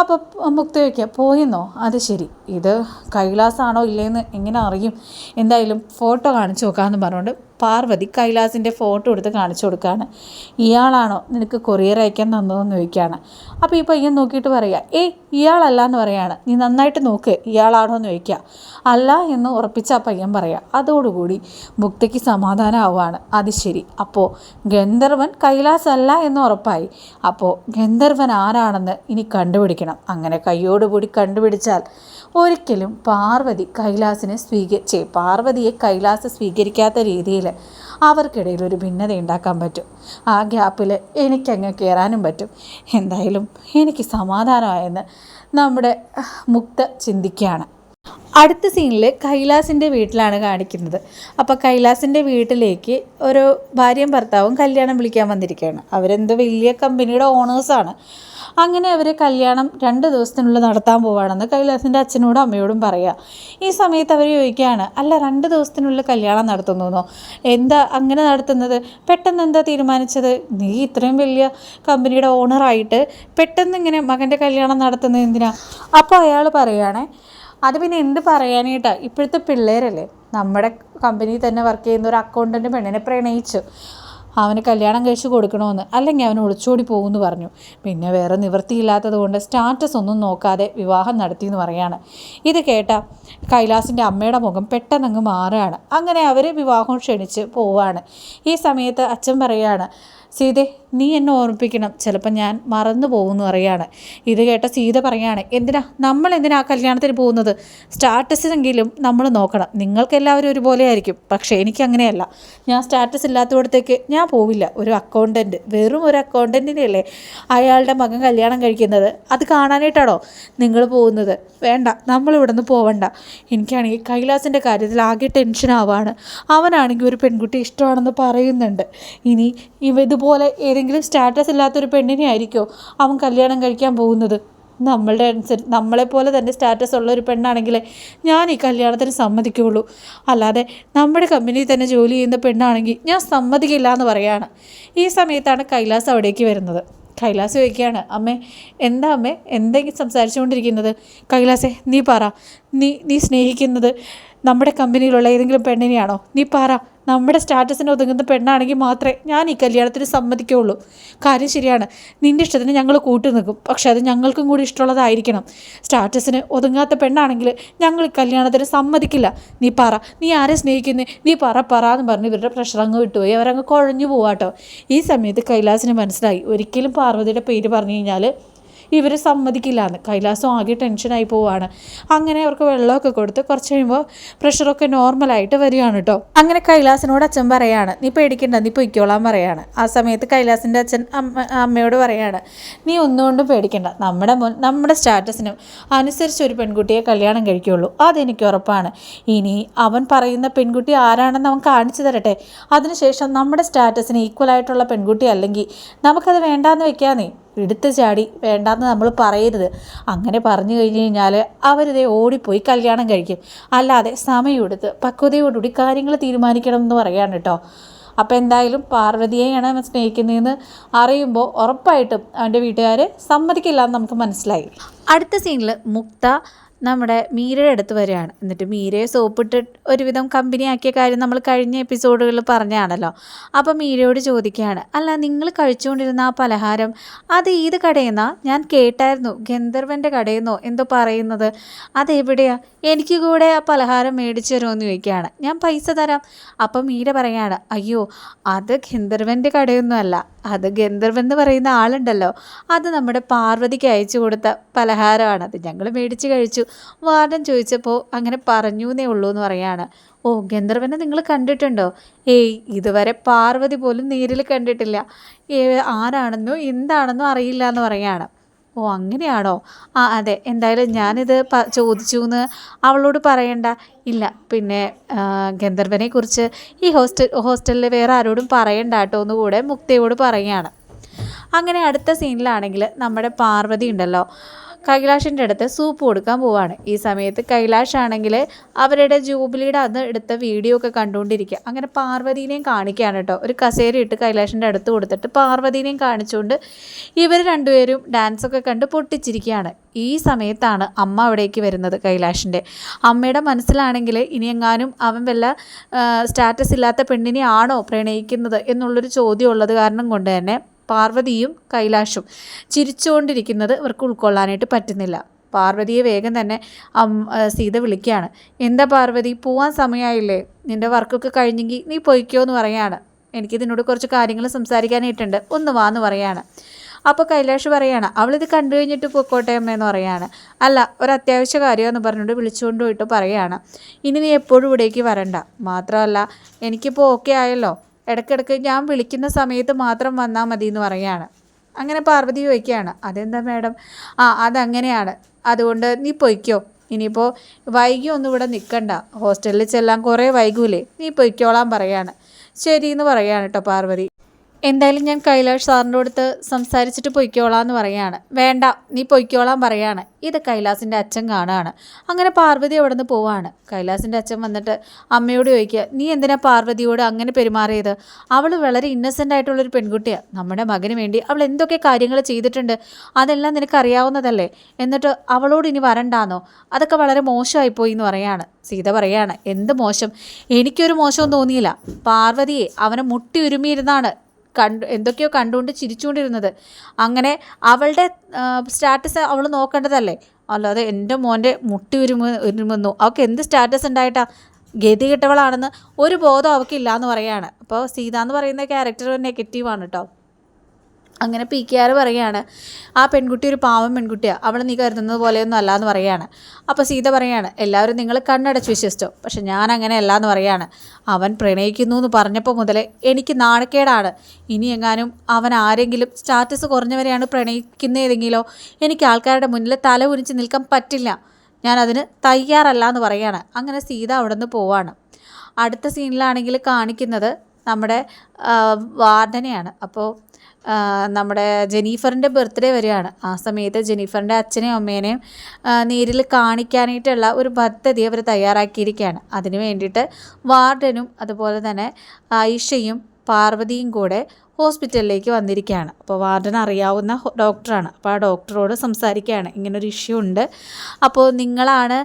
അപ്പോൾ മുക്തി വയ്ക്കുക പോയെന്നോ? അത് ശരി. ഇത് കൈലാസാണോ ഇല്ലേന്ന് എങ്ങനെ അറിയും? എന്തായാലും ഫോട്ടോ കാണിച്ചു നോക്കാമെന്ന് പറഞ്ഞുകൊണ്ട് പാർവതി കൈലാസിന്റെ ഫോട്ടോ എടുത്ത് കാണിച്ചു കൊടുക്കുകയാണ് ഇയാളാണോ നിനക്ക് കൊറിയർ അയക്കാൻ തന്നതെന്ന് ചോദിക്കുകയാണ് അപ്പോൾ ഈ പയ്യൻ നോക്കിയിട്ട് പറയുക ഏയ് ഇയാളല്ല എന്ന് പറയാണ്. നീ നന്നായിട്ട് നോക്ക് ഇയാളാണോ എന്ന് ചോദിക്കുക അല്ല എന്ന് ഉറപ്പിച്ച ആ പയ്യൻ പറയാം. അതോടുകൂടി മുക്തയ്ക്ക് സമാധാനമാവുകയാണ് അത് ശരി. അപ്പോൾ ഗന്ധർവൻ കൈലാസ് അല്ല എന്ന് ഉറപ്പായി. അപ്പോൾ ഗന്ധർവൻ ആരാണെന്ന് ഇനി കണ്ടുപിടിക്കണം. അങ്ങനെ കയ്യോടുകൂടി കണ്ടുപിടിച്ചാൽ ഒരിക്കലും പാർവതി കൈലാസിനെ സ്വീകരിച്ച് പാർവതിയെ കൈലാസ് സ്വീകരിക്കാത്ത രീതിയിൽ അവർക്കിടയിൽ ഒരു ഭിന്നത ഉണ്ടാക്കാൻ പറ്റും. ആ ഗ്യാപ്പിൽ എനിക്കങ്ങ് കയറാനും പറ്റും. എന്തായാലും എനിക്ക് സമാധാനമായെന്ന് നമ്മുടെ മുക്ത ചിന്തിക്കുകയാണ്. അടുത്ത സീനിൽ കൈലാസിന്റെ വീട്ടിലാണ് കാണിക്കുന്നത്. അപ്പോൾ കൈലാസിന്റെ വീട്ടിലേക്ക് ഒരു ഭാര്യയും ഭർത്താവും കല്യാണം വിളിക്കാൻ വന്നിരിക്കുകയാണ്. അവരെന്തോ വലിയ കമ്പനിയുടെ ഓണേഴ്സാണ്. അങ്ങനെ അവർ കല്യാണം രണ്ട് ദിവസത്തിനുള്ളിൽ നടത്താൻ പോവാണെന്ന് കൈലാസിന്റെ അച്ഛനോടും അമ്മയോടും പറയുക ഈ സമയത്ത് അവർ ചോദിക്കുകയാണ് അല്ല രണ്ട് ദിവസത്തിനുള്ളിൽ കല്യാണം നടത്തുന്നോ എന്താ അങ്ങനെ നടത്തുന്നത്? പെട്ടെന്ന് എന്താ തീരുമാനിച്ചത്? നീ ഇത്രയും വലിയ കമ്പനിയുടെ ഓണറായിട്ട് പെട്ടെന്ന് ഇങ്ങനെ മകന്റെ കല്യാണം നടത്തുന്നത് എന്തിനാ? അപ്പോൾ അയാൾ പറയുകയാണേ അത് പിന്നെ എന്ത് പറയാനായിട്ടാണ് ഇപ്പോഴത്തെ പിള്ളേരല്ലേ? നമ്മുടെ കമ്പനിയിൽ തന്നെ വർക്ക് ചെയ്യുന്ന ഒരു അക്കൗണ്ടന്റ് പെണ്ണിനെ പ്രണയിച്ചു. അവന് കല്യാണം കഴിച്ച് കൊടുക്കണമെന്ന് അല്ലെങ്കിൽ അവൻ ഒളിച്ചോടി പോകുമെന്ന് പറഞ്ഞു. പിന്നെ വേറെ നിവൃത്തിയില്ലാത്തത് കൊണ്ട് സ്റ്റാറ്റസ് ഒന്നും നോക്കാതെ വിവാഹം നടത്തി എന്ന് പറയാണ്. ഇത് കേട്ട കൈലാസിന്റെ അമ്മയുടെ മുഖം പെട്ടെന്നങ്ങ് മാറുകയാണ്. അങ്ങനെ അവർ വിവാഹം ക്ഷണിച്ച് പോവാണ്. ഈ സമയത്ത് അച്ഛൻ പറയുകയാണ് സീതെ നീ എന്നെ ഓർമ്മിപ്പിക്കണം. ചിലപ്പോൾ ഞാൻ മറന്നു പോകുമെന്ന് പറയുകയാണ് ഇത് കേട്ട സീത പറയാണ് എന്തിനാ? നമ്മൾ എന്തിനാ കല്യാണത്തിന് പോകുന്നത്? സ്റ്റാറ്റസിനെങ്കിലും നമ്മൾ നോക്കണം. നിങ്ങൾക്കെല്ലാവരും ഒരുപോലെ ആയിരിക്കും. പക്ഷേ എനിക്ക് അങ്ങനെയല്ല. ഞാൻ സ്റ്റാറ്റസ് ഇല്ലാത്തവിടത്തേക്ക് ഞാൻ പോവില്ല. ഒരു അക്കൗണ്ടന്റ് വെറും ഒരു അക്കൗണ്ടന്റിനെയല്ലേ അയാളുടെ മകൻ കല്യാണം കഴിക്കുന്നത്? അത് കാണാനായിട്ടാണോ നിങ്ങൾ പോകുന്നത്? വേണ്ട നമ്മൾ ഇവിടെ നിന്ന് പോവണ്ട. എനിക്കാണെങ്കിൽ കൈലാസിന്റെ കാര്യത്തിൽ ആകെ ടെൻഷൻ ആവാണ്. അവനാണെങ്കിൽ ഒരു പെൺകുട്ടി ഇഷ്ടമാണെന്ന് പറയുന്നുണ്ട്. ഇനി ഇവ ഇതുപോലെ ഏതെങ്കിലും സ്റ്റാറ്റസ് ഇല്ലാത്തൊരു പെണ്ണിനെ ആയിരിക്കുമോ അവൻ കല്യാണം കഴിക്കാൻ പോകുന്നത്? നമ്മളുടെ അനുസരിച്ച് നമ്മളെപ്പോലെ തന്നെ സ്റ്റാറ്റസ് ഉള്ള ഒരു പെണ്ണാണെങ്കിൽ ഞാൻ ഈ കല്യാണത്തിന് സമ്മതിക്കുകയുള്ളൂ. അല്ലാതെ നമ്മുടെ കമ്പനിയിൽ തന്നെ ജോലി ചെയ്യുന്ന പെണ്ണാണെങ്കിൽ ഞാൻ സമ്മതിക്കില്ല എന്ന് പറയാണ്. ഈ സമയത്താണ് കൈലാസ് അവിടേക്ക് വരുന്നത്. കൈലാസ് ചോദിക്കുകയാണ് അമ്മേ എന്താ അമ്മേ? എന്തെങ്കിലും സംസാരിച്ചുകൊണ്ടിരിക്കുന്നത്? കൈലാസേ നീ പറ. നീ നീ സ്നേഹിക്കുന്നത് നമ്മുടെ കമ്പനിയിലുള്ള ഏതെങ്കിലും പെണ്ണിനെയാണോ? നീ പറ. നമ്മുടെ സ്റ്റാറ്റസിന് ഒതുങ്ങുന്ന പെണ്ണാണെങ്കിൽ മാത്രമേ ഞാൻ ഈ കല്യാണത്തിന് സമ്മതിക്കുകയുള്ളൂ. കാര്യം ശരിയാണ്. നിന്റെ ഇഷ്ടത്തിന് ഞങ്ങൾ കൂട്ടു നിൽക്കും. പക്ഷെ അത് ഞങ്ങൾക്കും കൂടി ഇഷ്ടമുള്ളതായിരിക്കണം. സ്റ്റാറ്റസിന് ഒതുങ്ങാത്ത പെണ്ണാണെങ്കിൽ ഞങ്ങൾ കല്യാണത്തിന് സമ്മതിക്കില്ല. നീ പറ. നീ ആരെ സ്നേഹിക്കുന്നത് നീ പറ പറ എന്ന് പറഞ്ഞ് ഇവരുടെ പ്രഷർ അങ്ങ് വിട്ടുപോയി. അവരങ്ങ് കുഴഞ്ഞു പോവാട്ടോ. ഈ സമയത്ത് കൈലാസിന് മനസ്സിലായി. ഒരിക്കലും പാർവതിയുടെ പേര് പറഞ്ഞു കഴിഞ്ഞാൽ ഇവർ സമ്മതിക്കില്ല എന്ന് കൈലാസം ആകെ ടെൻഷനായി പോവാണ്. അങ്ങനെ അവർക്ക് വെള്ളമൊക്കെ കൊടുത്ത് കുറച്ച് കഴിയുമ്പോൾ പ്രഷറൊക്കെ നോർമലായിട്ട് വരികയാണ് കേട്ടോ അങ്ങനെ കൈലാസിനോട് അച്ഛൻ പറയാണ് നീ പേടിക്കണ്ട നീ പൊയ്ക്കോളാൻ പറയാണ്. ആ സമയത്ത് കൈലാസിന്റെ അച്ഛൻ അമ്മ അമ്മയോട് പറയാണ് നീ ഒന്നുകൊണ്ടും പേടിക്കണ്ട. നമ്മുടെ മുൻ നമ്മുടെ സ്റ്റാറ്റസിനും അനുസരിച്ച് ഒരു പെൺകുട്ടിയെ കല്യാണം കഴിക്കുകയുള്ളൂ അതെനിക്ക് ഉറപ്പാണ്. ഇനി അവൻ പറയുന്ന പെൺകുട്ടി ആരാണെന്ന് അവൻ കാണിച്ചു തരട്ടെ. അതിനുശേഷം നമ്മുടെ സ്റ്റാറ്റസിന് ഈക്വൽ ആയിട്ടുള്ള പെൺകുട്ടി അല്ലെങ്കിൽ നമുക്കത് വേണ്ടാന്ന് വെക്കാന്നേ. എടുത്തു ചാടി വേണ്ടാന്ന് നമ്മൾ പറയരുത്. അങ്ങനെ പറഞ്ഞു കഴിഞ്ഞ് കഴിഞ്ഞാൽ അവരിതേ ഓടിപ്പോയി കല്യാണം കഴിക്കും. അല്ലാതെ സമയമെടുത്ത് പക്വതയോടുകൂടി കാര്യങ്ങൾ തീരുമാനിക്കണം എന്ന് പറയാണ് കേട്ടോ. അപ്പോൾ എന്തായാലും പാർവതിയെയാണ് അവൻ സ്നേഹിക്കുന്നതെന്ന് അറിയുമ്പോൾ ഉറപ്പായിട്ടും അവന്റെ വീട്ടുകാർ സമ്മതിക്കില്ല എന്ന് നമുക്ക് മനസ്സിലായി. അടുത്ത സീനിൽ മുക്ത നമ്മുടെ മീരയുടെ അടുത്ത് വരികയാണ്. എന്നിട്ട് മീരയെ സോപ്പിട്ട് ഒരുവിധം കമ്പനി ആക്കിയ കാര്യം നമ്മൾ കഴിഞ്ഞ എപ്പിസോഡുകളിൽ പറഞ്ഞാണല്ലോ അപ്പോൾ മീരയോട് ചോദിക്കുകയാണ് അല്ല നിങ്ങൾ കഴിച്ചുകൊണ്ടിരുന്ന ആ പലഹാരം അത് ഏത് കടയെന്നാ ഞാൻ കേട്ടായിരുന്നു ഗന്ധർവന്റെ കടയെന്നോ എന്തോ പറയുന്നത്. അതെവിടെയാ എനിക്ക് കൂടെ ആ പലഹാരം മേടിച്ചു തരുമെന്ന് ചോദിക്കുകയാണ്. ഞാൻ പൈസ തരാം. അപ്പം മീര പറയാണ് അയ്യോ അത് ഗന്ധർവന്റെ കടയൊന്നുമല്ല അത് ഗന്ധർവൻ എന്ന് പറയുന്ന ആളുണ്ടല്ലോ. അത് നമ്മുടെ പാർവതിക്ക് അയച്ചു കൊടുത്ത പലഹാരമാണ്. അത് ഞങ്ങൾ മേടിച്ച് കഴിച്ചു. വാർഡൻ ചോദിച്ചപ്പോൾ അങ്ങനെ പറഞ്ഞു എന്നേ ഉള്ളൂ എന്ന് പറയാണ്. ഓ ഗന്ധർവനെ നിങ്ങൾ കണ്ടിട്ടുണ്ടോ? ഏയ് ഇതുവരെ പാർവതി പോലും നേരിൽ കണ്ടിട്ടില്ല. ആരാണെന്നോ എന്താണെന്നോ അറിയില്ല എന്ന് പറയാണ്. ഓ അങ്ങനെയാണോ? ആ അതെ. എന്തായാലും ഞാനിത് പ ചോദിച്ചു എന്ന് അവളോട് പറയണ്ട. ഇല്ല പിന്നെ ഗന്ധർവനെ കുറിച്ച് ഈ ഹോസ്റ്റൽ ഹോസ്റ്റലിൽ വേറെ ആരോടും പറയണ്ട കേട്ടോ എന്ന് കൂടെ മുക്തയോട് പറയുകയാണ്. അങ്ങനെ അടുത്ത സീനിലാണെങ്കിൽ നമ്മുടെ പാർവതി ഉണ്ടല്ലോ. കൈലാഷിന്റെ അടുത്ത് സൂപ്പ് കൊടുക്കാൻ പോവാണ്. ഈ സമയത്ത് കൈലാഷ് ആണെങ്കിൽ അവരുടെ ജൂബിലിയുടെ അന്ന് എടുത്ത വീഡിയോ ഒക്കെ കണ്ടുകൊണ്ടിരിക്കുക. അങ്ങനെ പാർവതീനെയും കാണിക്കുകയാണ് കേട്ടോ. ഒരു കസേര ഇട്ട് കൈലാഷിന്റെ അടുത്ത് കൊടുത്തിട്ട് പാർവതീനെയും കാണിച്ചുകൊണ്ട് ഇവർ രണ്ടുപേരും ഡാൻസൊക്കെ കണ്ട് പൊട്ടിച്ചിരിക്കുകയാണ്. ഈ സമയത്താണ് അമ്മ അവിടേക്ക് വരുന്നത് കൈലാഷിന്റെ. അമ്മയുടെ മനസ്സിലാണെങ്കിൽ ഇനിയെങ്ങാനും അവൻ വല്ല സ്റ്റാറ്റസ് ഇല്ലാത്ത പെണ്ണിനെ ആണോ പ്രണയിക്കുന്നത് എന്നുള്ളൊരു ചോദ്യം ഉള്ളത് കാരണം കൊണ്ട് തന്നെ പാർവതിയും കൈലാഷും. ചിരിച്ചുകൊണ്ടിരിക്കുന്നത് ഇവർക്ക് ഉൾക്കൊള്ളാനായിട്ട് പറ്റുന്നില്ല. പാർവതിയെ വേഗം തന്നെ സീത വിളിക്കുകയാണ്. എന്താ പാർവതി പോവാൻ സമയമായില്ലേ നിന്റെ വർക്കൊക്കെ കഴിഞ്ഞെങ്കിൽ നീ പൊയ്ക്കോ എന്ന് പറയാണ്. എനിക്ക് ഇതിനോട് കുറച്ച് കാര്യങ്ങൾ സംസാരിക്കാനായിട്ടുണ്ട്. ഒന്ന് വാ എന്ന് പറയാണ്. അപ്പോൾ കൈലാഷ് പറയാണ് അവളിത് കണ്ടു കഴിഞ്ഞിട്ട് പൊക്കോട്ടെ അമ്മയെന്ന് പറയാണ്. അല്ല ഒരു അത്യാവശ്യ കാര്യമെന്ന് പറഞ്ഞുകൊണ്ട് വിളിച്ചുകൊണ്ട് പോയിട്ട് പറയാണ്. ഇനി നീ എപ്പോഴും ഇവിടേക്ക് വരണ്ട. മാത്രമല്ല എനിക്കിപ്പോൾ ഓക്കെ ആയല്ലോ. ഇടയ്ക്കിടയ്ക്ക് ഞാൻ വിളിക്കുന്ന സമയത്ത് മാത്രം വന്നാൽ മതി എന്ന് പറയുകയാണ് അങ്ങനെ പാർവതി ചോദിക്കുകയാണ് അതെന്താ മാഡം? ആ അതങ്ങനെയാണ്. അതുകൊണ്ട് നീ പൊയ്ക്കോ. ഇനിയിപ്പോൾ വൈകി ഒന്നും ഇവിടെ നിൽക്കണ്ട. ഹോസ്റ്റലിൽ ചെല്ലാൻ കുറേ വൈകൂലേ. നീ പൊയ്ക്കോളാൻ പറയാണ്. ശരി എന്ന് പറയാണ് കേട്ടോ പാർവതി. എന്തായാലും ഞാൻ കൈലാഷ് സാറിന്റെ അടുത്ത് സംസാരിച്ചിട്ട് പൊയ്ക്കോളാം എന്ന് പറയാണ്. വേണ്ട നീ പൊയ്ക്കോളാൻ പറയാണ്. ഇത് കൈലാസിന്റെ അച്ഛൻ കാണുകയാണ് അങ്ങനെ പാർവതി അവിടെ നിന്ന് പോവാണ്. കൈലാസിന്റെ അച്ഛൻ വന്നിട്ട് അമ്മയോട് ചോദിക്കുക നീ എന്തിനാ പാർവതിയോട് അങ്ങനെ പെരുമാറിയത്? അവൾ വളരെ ഇന്നസെന്റ് ആയിട്ടുള്ളൊരു പെൺകുട്ടിയാണ് നമ്മുടെ മകന് വേണ്ടി അവൾ എന്തൊക്കെ കാര്യങ്ങൾ ചെയ്തിട്ടുണ്ട് അതെല്ലാം നിനക്കറിയാവുന്നതല്ലേ? എന്നിട്ട് അവളോട് ഇനി വരണ്ടാന്നോ? അതൊക്കെ വളരെ മോശമായിപ്പോയി എന്ന് പറയാണ്. സീത പറയാണ് എന്ത് മോശം? എനിക്കൊരു മോശവും തോന്നിയില്ല. പാർവതിയെ അവനെ മുട്ടി ഉരുമിയിരുന്നാണ് കണ്ടു എന്തൊക്കെയോ കണ്ടുകൊണ്ട് ചിരിച്ചുകൊണ്ടിരുന്നത്. അങ്ങനെ അവളുടെ സ്റ്റാറ്റസ് അവൾ നോക്കേണ്ടതല്ലേ? അല്ലാതെ എന്റെ മോന്റെ മുട്ടി ഉരുമ ഉരുമുന്നു. അവൾക്ക് എന്ത് സ്റ്റാറ്റസ് ഉണ്ടായിട്ടാ? ഗതി കിട്ടവളാണെന്ന് ഒരു ബോധം അവൾക്കില്ല എന്ന് പറയാണ് അപ്പോൾ സീത എന്ന് പറയുന്ന ക്യാരക്ടർ നെഗറ്റീവാണ് കേട്ടോ അങ്ങനെ പി കെ ആർ പറയുകയാണ് ആ പെൺകുട്ടി ഒരു പാവം പെൺകുട്ടിയാണ് അവളെ നീ കരുതുന്നത് പോലെയൊന്നും അല്ല എന്ന് പറയുകയാണ്. അപ്പോൾ സീത പറയുകയാണ് എല്ലാവരും നിങ്ങൾ കണ്ണടച്ച് വിശ്വസിച്ചോ. പക്ഷെ ഞാൻ അങ്ങനെ അല്ല എന്ന് പറയുകയാണ് അവൻ പ്രണയിക്കുന്നു എന്ന് പറഞ്ഞപ്പോൾ മുതലേ എനിക്ക് നാണക്കേടാണ്. ഇനി എങ്ങാനും അവൻ ആരെങ്കിലും സ്റ്റാറ്റസ് കുറഞ്ഞവരെയാണ് പ്രണയിക്കുന്നതെങ്കിലോ എനിക്ക് ആൾക്കാരുടെ മുന്നിൽ തല ഉരിച്ച് നിൽക്കാൻ പറ്റില്ല. ഞാൻ അതിന് തയ്യാറല്ല എന്ന് പറയുകയാണ്. അങ്ങനെ സീത അവിടെ നിന്ന് പോവാണ്. അടുത്ത സീനിലാണെങ്കിൽ കാണിക്കുന്നത് നമ്മുടെ വാർഡനെയാണ് അപ്പോൾ നമ്മുടെ ജെനീഫറിന്റെ ബർത്ത്ഡേ വരികയാണ് ആ സമയത്ത് ജെനീഫറിന്റെ അച്ഛനെയും അമ്മേനെയും നേരിൽ കാണിക്കാനായിട്ടുള്ള ഒരു പദ്ധതി അവർ തയ്യാറാക്കിയിരിക്കുകയാണ്. അതിന് വേണ്ടിയിട്ട് വാർഡനും അതുപോലെ തന്നെ ആയിഷയും പാർവതിയും കൂടെ ഹോസ്പിറ്റലിലേക്ക് വന്നിരിക്കുകയാണ്. അപ്പോൾ വാർഡൻ അറിയാവുന്ന ഡോക്ടറാണ്. അപ്പോൾ ആ ഡോക്ടറോട് സംസാരിക്കുകയാണ്. ഇങ്ങനൊരു ഇഷ്യൂ ഉണ്ട്. അപ്പോൾ നിങ്ങളാണ്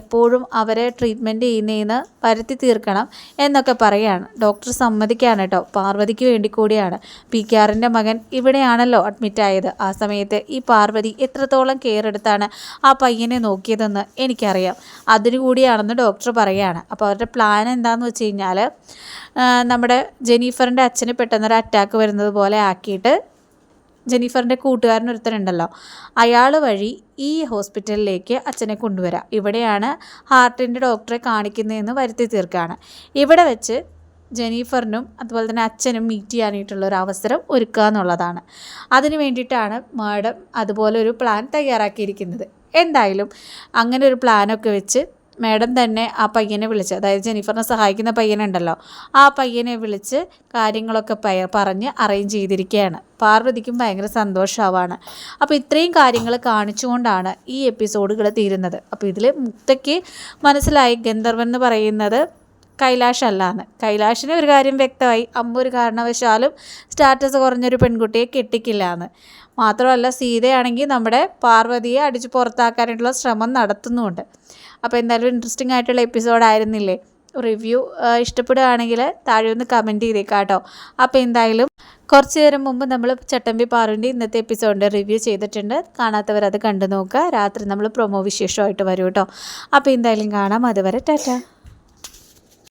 എപ്പോഴും അവരെ ട്രീറ്റ്മെന്റ് ചെയ്യുന്നതെന്ന് വരുത്തി തീർക്കണം എന്നൊക്കെ പറയുകയാണ്. ഡോക്ടർ സമ്മതിക്കുകയാണ് കേട്ടോ. പാർവതിക്ക് വേണ്ടി കൂടിയാണ്. പി കെ ആറിന്റെ മകൻ ഇവിടെയാണല്ലോ അഡ്മിറ്റായത് ആ സമയത്ത് ഈ പാർവതി എത്രത്തോളം കെയർ എടുത്താണ് ആ പയ്യനെ നോക്കിയതെന്ന് എനിക്കറിയാം. അതിനു കൂടിയാണെന്ന് ഡോക്ടർ പറയുകയാണ്. അപ്പോൾ അവരുടെ പ്ലാൻ എന്താണെന്ന് വെച്ച് കഴിഞ്ഞാൽ നമ്മുടെ ജെനീഫറിന്റെ അച്ഛന് പെട്ടെന്നൊരു അറ്റാക്ക് വരുന്നത് പോലെ ആക്കിയിട്ട് ജെനീഫറിന്റെ കൂട്ടുകാരൻ ഒരുത്തനുണ്ടല്ലോ. അയാൾ വഴി ഈ ഹോസ്പിറ്റലിലേക്ക് അച്ഛനെ കൊണ്ടുവരാം. ഇവിടെയാണ് ഹാർട്ടിന്റെ ഡോക്ടറെ കാണിക്കുന്നതെന്ന് വരുത്തി തീർക്കുകയാണ് ഇവിടെ വെച്ച് ജെനീഫറിനും അതുപോലെ തന്നെ അച്ഛനും മീറ്റ് ചെയ്യാനായിട്ടുള്ള ഒരു അവസരം ഒരുക്കുക എന്നുള്ളതാണ്. അതിന് വേണ്ടിയിട്ടാണ് മാഡം അതുപോലെ ഒരു പ്ലാൻ തയ്യാറാക്കിയിരിക്കുന്നത്. എന്തായാലും അങ്ങനെ ഒരു പ്ലാനൊക്കെ വെച്ച് മാഡം തന്നെ ആ പയ്യനെ വിളിച്ച് അതായത് ജെനിഫറിനെ സഹായിക്കുന്ന പയ്യനുണ്ടല്ലോ ആ പയ്യനെ വിളിച്ച് കാര്യങ്ങളൊക്കെ പറഞ്ഞ് അറേഞ്ച് ചെയ്തിരിക്കുകയാണ്. പാർവതിക്കും ഭയങ്കര സന്തോഷമാവാണ് അപ്പോൾ ഇത്രയും കാര്യങ്ങൾ കാണിച്ചുകൊണ്ടാണ് ഈ എപ്പിസോഡുകൾ തീരുന്നത്. അപ്പോൾ ഇതിൽ മുക്തയ്ക്ക് മനസ്സിലായി ഗന്ധർവൻ എന്ന് പറയുന്നത് കൈലാഷ് അല്ലാന്ന്. കൈലാഷിന് ഒരു കാര്യം വ്യക്തമായി അമ്മ ഒരു കാരണവശാലും സ്റ്റാറ്റസ് കുറഞ്ഞൊരു പെൺകുട്ടിയെ കെട്ടിക്കില്ല എന്ന് മാത്രമല്ല സീതയാണെങ്കിൽ നമ്മുടെ പാർവതിയെ അടിച്ച് പുറത്താക്കാനായിട്ടുള്ള ശ്രമം നടത്തുന്നുമുണ്ട്. അപ്പോൾ എന്തായാലും ഇൻട്രസ്റ്റിംഗ് ആയിട്ടുള്ള എപ്പിസോഡ് ആയിരുന്നില്ലേ? റിവ്യൂ ഇഷ്ടപ്പെടുകയാണെങ്കിൽ താഴെ ഒന്ന് കമന്റ് ചെയ്തേക്കാം കേട്ടോ. അപ്പോൾ എന്തായാലും കുറച്ച് നേരം മുമ്പ് നമ്മൾ ചട്ടമ്പി പാറുവിന്റെ ഇന്നത്തെ എപ്പിസോഡിന്റെ റിവ്യൂ ചെയ്തിട്ടുണ്ട്. കാണാത്തവർ അത് കണ്ടു നോക്കുക. രാത്രി നമ്മൾ പ്രൊമോ വിശേഷമായിട്ട് വരും കേട്ടോ. അപ്പോൾ എന്തായാലും കാണാം. അതുവരെ ടാറ്റ.